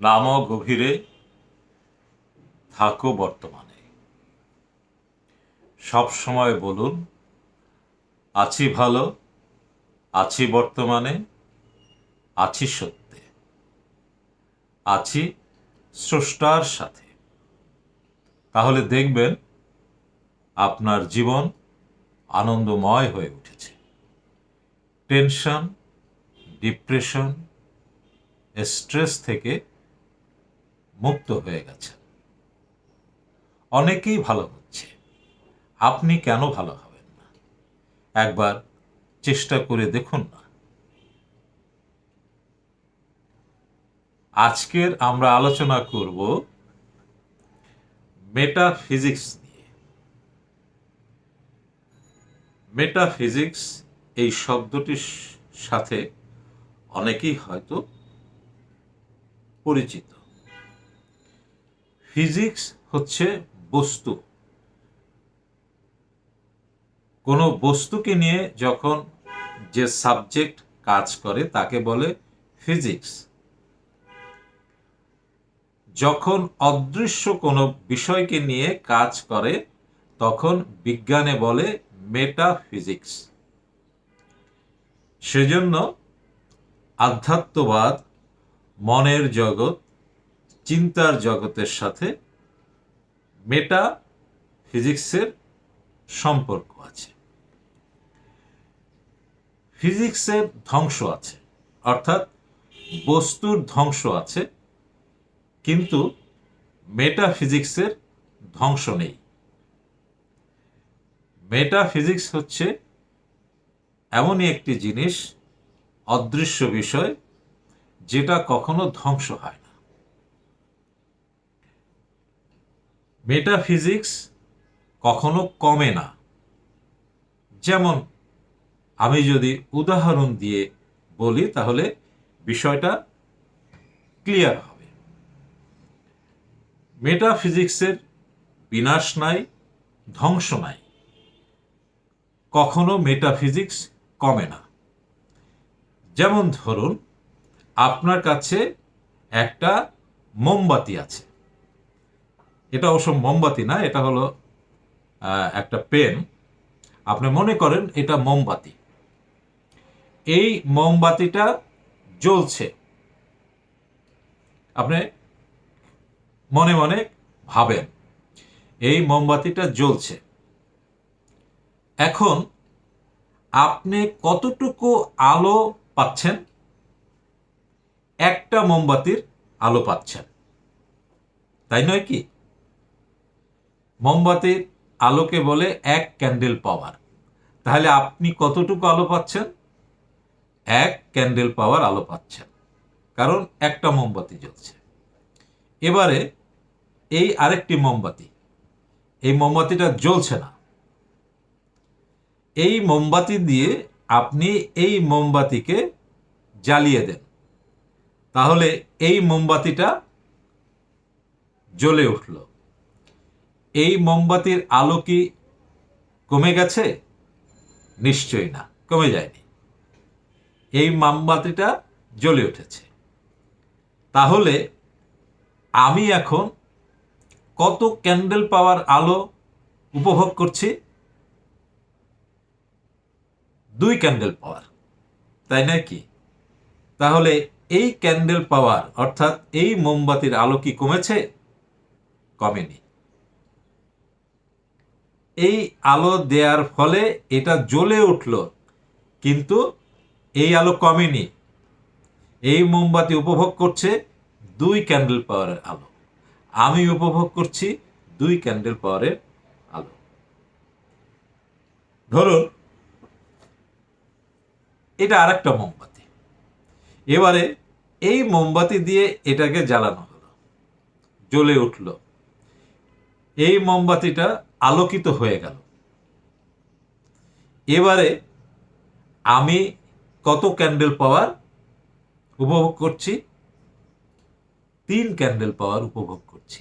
নামো গভীরে থাকো বর্তমানে। সব সময় বলুন, আছি ভালো, আছি বর্তমানে, আছি সত্যে, আছি স্রষ্টার সাথে। তাহলে দেখবেন আপনার জীবন আনন্দময় হয়ে উঠেছে। টেনশন, ডিপ্রেশন, স্ট্রেস থেকে মুক্ত হয়ে গেছে। অনেকেই ভালো হচ্ছে। আপনি কেন ভালো হবেন না? একবার চেষ্টা করে দেখুন না। আজকের আমরা আলোচনা করব মেটাফিজিক্স নিয়ে। মেটাফিজিক্স এই শব্দটির সাথে অনেকেই হয়তো পরিচিত। ফিজিক্স হচ্ছে বস্তু। কোনো বস্তুকে নিয়ে যখন যে সাবজেক্ট কাজ করে, তাকে বলে ফিজিক্স যখন অদৃশ্য কোনো বিষয়কে নিয়ে কাজ করে, তখন বিজ্ঞানে বলে মেটাফিজিক্স সেজন্য আধ্যাত্মবাদ মনের জগৎ চিন্তার জগতের সাথে মেটা ফিজিক্সের সম্পর্ক আছে। ফিজিক্সের ধ্বংস আছে, অর্থাৎ বস্তুর ধ্বংস আছে, কিন্তু মেটাফিজিক্সের ধ্বংস নেই। মেটাফিজিক্স হচ্ছে এমনই একটি জিনিস, অদৃশ্য বিষয়, যেটা কখনো ধ্বংস হয় না। মেটাফিজিক্স কখনো কমে না। যেমন, আমি যদি উদাহরণ দিয়ে বলি, তাহলে বিষয়টা ক্লিয়ার হবে। মেটাফিজিক্সের বিনাশ নাই, ধ্বংস নাই। কখনো মেটাফিজিক্স কমে না। যেমন ধরুন, আপনার কাছে একটা মোমবাতি আছে। এটা অবশ্য মোমবাতি না, এটা হলো একটা পেন। আপনি মনে করেন এটা মোমবাতি। এই মোমবাতিটা জ্বলছে। আপনি মনে মনে ভাবেন, এই মোমবাতিটা জ্বলছে। এখন আপনি কতটুকু আলো পাচ্ছেন? একটা মোমবাতির আলো পাচ্ছেন। তাই নয় কি? মোমবাতির আলোকে বলে এক ক্যান্ডেল পাওয়ার। তাহলে আপনি কতটুকু আলো পাচ্ছেন? এক ক্যান্ডেল পাওয়ার আলো পাচ্ছেন। কারণ একটা মোমবাতি জ্বলছে। এবারে এই আরেকটি মোমবাতি। এই মোমবাতিটা জ্বলছে না। এই মোমবাতি দিয়ে আপনি এই মোমবাতিকে জ্বালিয়ে দেন। তাহলে এই মোমবাতিটা জ্বলে উঠল। এই মোমবাতির আলো কি কমে গেছে? নিশ্চয়ই না, কমে যায়নি। এই মোমবাতিটা জ্বলে উঠেছে। তাহলে আমি এখন কত ক্যান্ডেল পাওয়ার আলো উপভোগ করছি? দুই ক্যান্ডেল পাওয়ার, তাই নয় কি? তাহলে এই ক্যান্ডেল পাওয়ার, অর্থাৎ এই মোমবাতির আলো কি কমেছে? কমেনি। এই আলো দেওয়ার ফলে এটা জ্বলে উঠল। কিন্তু এই আলো কমেনি। এই মোমবাতি উপভোগ করছে দুই ক্যান্ডেল পাওয়ারের আলো। আমি উপভোগ করছি দুই ক্যান্ডেল পাওয়ারের আলো। ধরুন, এটা আরেকটা মোমবাতি। এবারে এই মোমবাতি দিয়ে এটাকে জ্বালানো হলো। জ্বলে উঠল। এই মোমবাতিটা আলোকিত হয়ে গেল। এবারে আমি কত ক্যান্ডেল পাওয়ার উপভোগ করছি? তিন ক্যান্ডেল পাওয়ার উপভোগ করছি।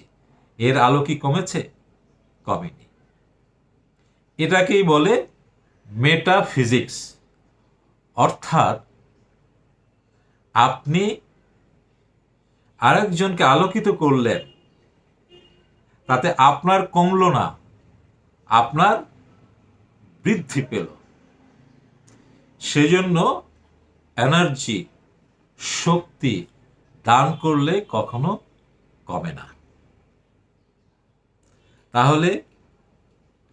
এর আলো কি কমেছে? কমেনি। এটাকেই বলে মেটাফিজিক্স অর্থাৎ আপনি আরেকজনকে আলোকিত করলেন, তাতে আপনার কমলো না। আপনার বৃদ্ধি পেল। সেজন্য এনার্জি শক্তি দান করলে কখনো কমে না। তাহলে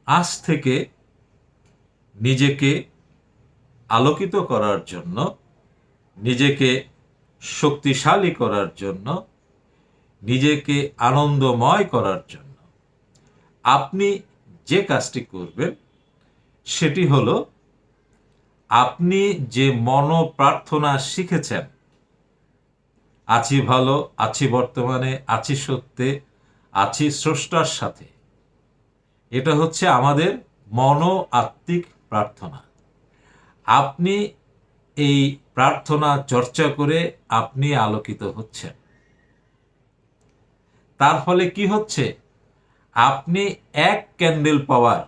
আজ থেকে নিজেকে আলোকিত করার জন্য, নিজেকে শক্তিশালী করার জন্য, নিজেকে আনন্দময় করার জন্য, আপনি যে কাজটি করবেন, সেটি হলো আপনি যে মন প্রার্থনা শিখেছেন, আছি ভালো, আছি বর্তমানে, আছি সত্যে, আছি স্রষ্টার সাথে, এটা হচ্ছে আমাদের মন আত্মিক প্রার্থনা। আপনি এই প্রার্থনা চর্চা করে আপনি আলোকিত হচ্ছেন। তার ফলে কি হচ্ছে? আপনি এক ক্যান্ডেল পাওয়ার,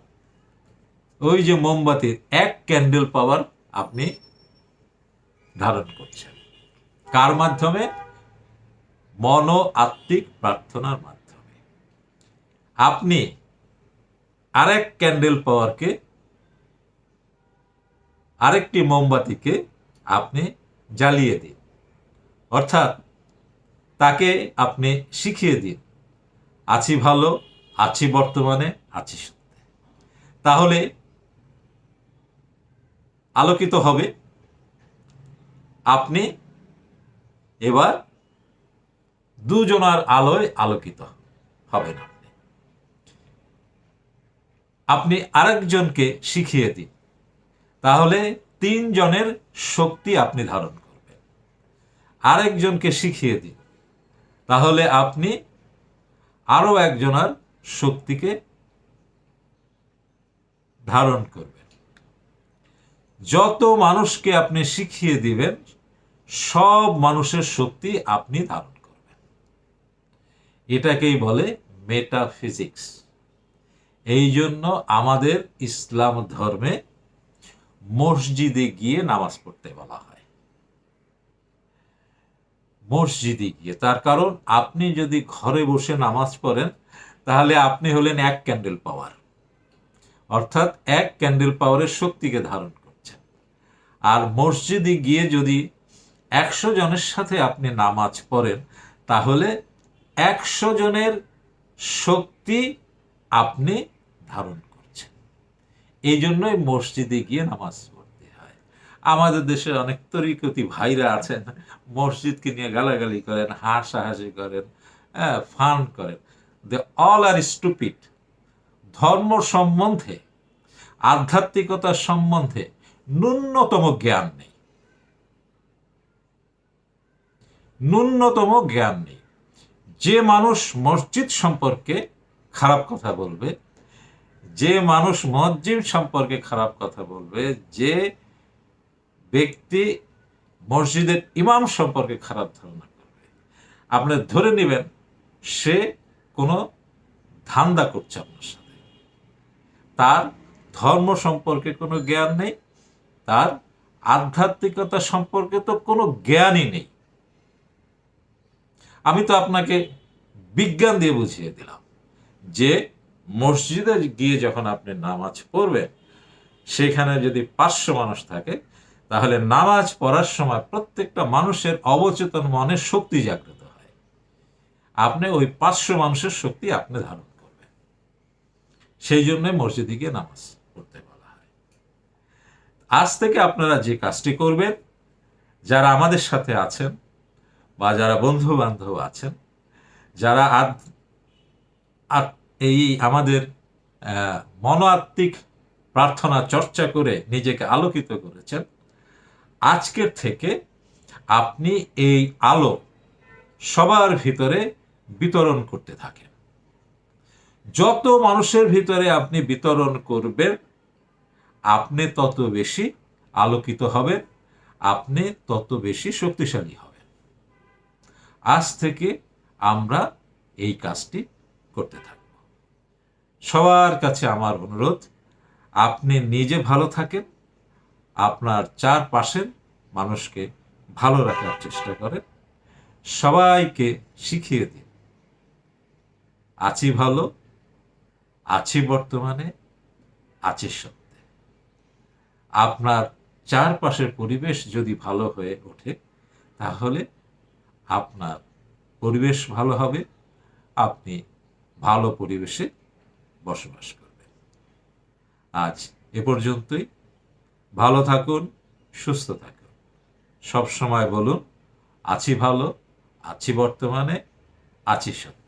ওই যে মোমবাতির এক ক্যান্ডেল পাওয়ার আপনি ধারণ করছেন। কার মাধ্যমে? মন আত্মিক প্রার্থনার মাধ্যমে। আপনি আরেক ক্যান্ডেল পাওয়ারকে, আরেকটি মোমবাতিকে আপনি জ্বালিয়ে দিন। অর্থাৎ তাকে আপনি শিখিয়ে দিন, আছি ভালো আছি বর্তমানে, আছি সত্যে। তাহলে আলোকিত হবে, আপনি এবার দুজনার আলোয় আলোকিত হবেন আপনি। আপনি আরেকজনকে শিখিয়ে দিন, তাহলে তিনজনের শক্তি আপনি ধারণ করবেন। আরেকজনকে শিখিয়ে দিন, তাহলে আপনি আরও একজনের শক্তিকে ধারণ করবেন যত মানুষকে আপনি শিখিয়ে দিবেন, সব মানুষের শক্তি আপনি ধারণ করবেন। এটাকেই বলে মেটাফিজিক্স এই জন্য আমাদের ইসলাম ধর্মে মসজিদে গিয়ে নামাজ পড়তে বলা হয়। মসজিদে গিয়ে, তার কারণ আপনি যদি ঘরে বসে নামাজ পড়েন তাহলে আপনি হলেন এক ক্যান্ডেল পাওয়ার অর্থাৎ এক ক্যান্ডেল পাওয়ারের শক্তিকে ধারণ করছেন। আর মসজিদে গিয়ে যদি একশো জনের সাথে আপনি নামাজ পড়েন, তাহলে একশো জনের শক্তি আপনি ধারণ করছেন। এই জন্যই মসজিদে গিয়ে নামাজ পড়তে হয়। আমাদের দেশে অনেক তরিকতি ভাইরা আছেন, মসজিদকে নিয়ে গালাগালি করেন, হাসাহাসি করেন হ্যাঁ ফান করেন। দে অল আর স্টুপিড ধর্ম সম্বন্ধে আধ্যাত্মিকতার সম্বন্ধে ন্যূনতম জ্ঞান নেই। ন্যূনতম জ্ঞান নেই। যে মানুষ মসজিদ সম্পর্কে খারাপ কথা বলবে, যে মানুষ মসজিদ সম্পর্কে খারাপ কথা বলবে, যে ব্যক্তি মসজিদের ইমাম সম্পর্কে খারাপ ধারণা করবে, আপনি ধরে নেবেন সে কোনো ধান্দা করছে আপনার সাথে। তার ধর্ম সম্পর্কে কোনো জ্ঞান নেই, তার আধ্যাত্মিকতা সম্পর্কে তো কোনো জ্ঞানই নেই। আমি তো আপনাকে বিজ্ঞান দিয়ে বুঝিয়ে দিলাম যে মসজিদে গিয়ে যখন আপনি নামাজ পড়বেন, সেখানে যদি পাঁচশো মানুষ থাকে, তাহলে নামাজ পড়ার সময় প্রত্যেকটা মানুষের অবচেতন মনে শক্তি জাগ্রত আপনি ওই পাঁচশো মানুষের শক্তি আপনি ধারণ করবেন। সেই জন্য মসজিদে গিয়ে নামাজ পড়তে বলা হয়। আজ থেকে আপনারা যে কাজটি করবেন, যারা আমাদের সাথে আছেন বা যারা বন্ধু বান্ধব আছেন, যারা এই আমাদের মনোআত্মিক প্রার্থনা চর্চা করে নিজেকে আলোকিত করেছেন, আজকের থেকে আপনি এই আলো সবার ভিতরে বিতরণ করতে থাকেন। যত মানুষের ভিতরে আপনি বিতরণ করবেন, আপনি তত বেশি আলোকিত হবেন, আপনি তত বেশি শক্তিশালী হবেন। আজ থেকে আমরা এই কাজটি করতে থাকব। সবার কাছে আমার অনুরোধ, আপনি নিজে ভালো থাকেন, আপনার চারপাশের মানুষকে ভালো রাখার চেষ্টা করেন, সবাইকে শিখিয়ে দিন। আছি ভালো, আছি বর্তমানে, আছি সত্যে। আপনার চারপাশের পরিবেশ যদি ভালো হয়ে ওঠে, তাহলে আপনার পরিবেশ ভালো হবে, আপনি ভালো পরিবেশে বসবাস করবেন। আজ এ পর্যন্তই। ভালো থাকুন, সুস্থ থাকুন। সব সময় বলুন, আছি ভালো, আছি বর্তমানে, আছি সত্যে।